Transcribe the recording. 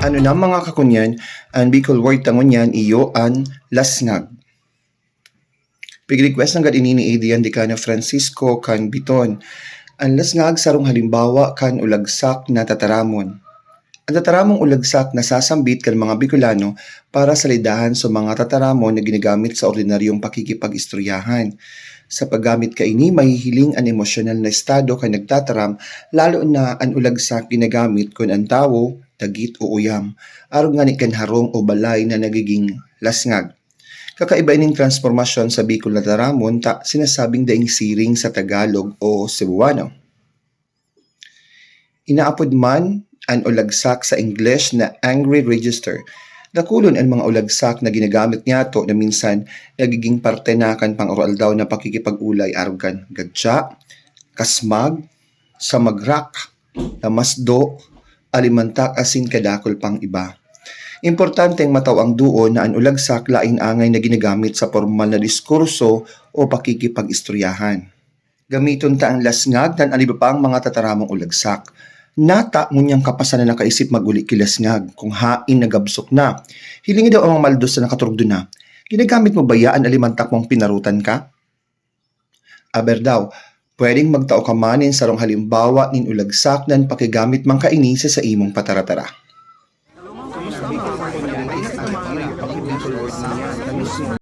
Ano na mga kakunyan, ang Bicol word tangunyan iyo an lasngag. Pig-request ng gadini ni Adrian Decano Francisco kan Biton. Ang lasngag sarong halimbawa kan ulagsak na tataramon. Ang tataramong ulagsak na sasambit kan mga Bicolano para salidahan sa mga tataramon na ginagamit sa ordinaryong pakikipag-istoryahan. Sa paggamit kaini, mahihiling ang emosyonal na estado kay nagtataram lalo na ang ulagsak ginagamit kun ang tawo, dagit o uyam. Aron nga ni kan harong o balay na nagiging lasngag. Kakaiba ining transformasyon sa Bicol na taramon ta sinasabing daing siring sa Tagalog o Cebuano. Inaapod man ang ulagsak sa English na angry register. Nakulon ang mga ulagsak na ginagamit niyato na minsan nagiging parte na kan pang-oral daw na pakikipag-ulay argan gadya, kasmag, sa magrak, namasdo, alimantak asin kadakol pang iba. Importante ang mataw ang duo na ang ulagsak laing angay na ginagamit sa formal na diskurso o pakikipag-istoryahan. Gamiton ta ang lasngag dan aliba pa ang mga tataramong ulagsak. Nata mo ngunyang kapasanan na kaisip maguli kilas ngag, kung hain nagabsok na. Hilingi daw ang maldos na nakaturugdo na. Ginagamit mo ba yaan alimantak mong pinarutan ka? Aber daw, pwedeng magtao ka manin sarong halimbawa nin ulagsak nan pakigamit mang kainisa sa imong pataratara.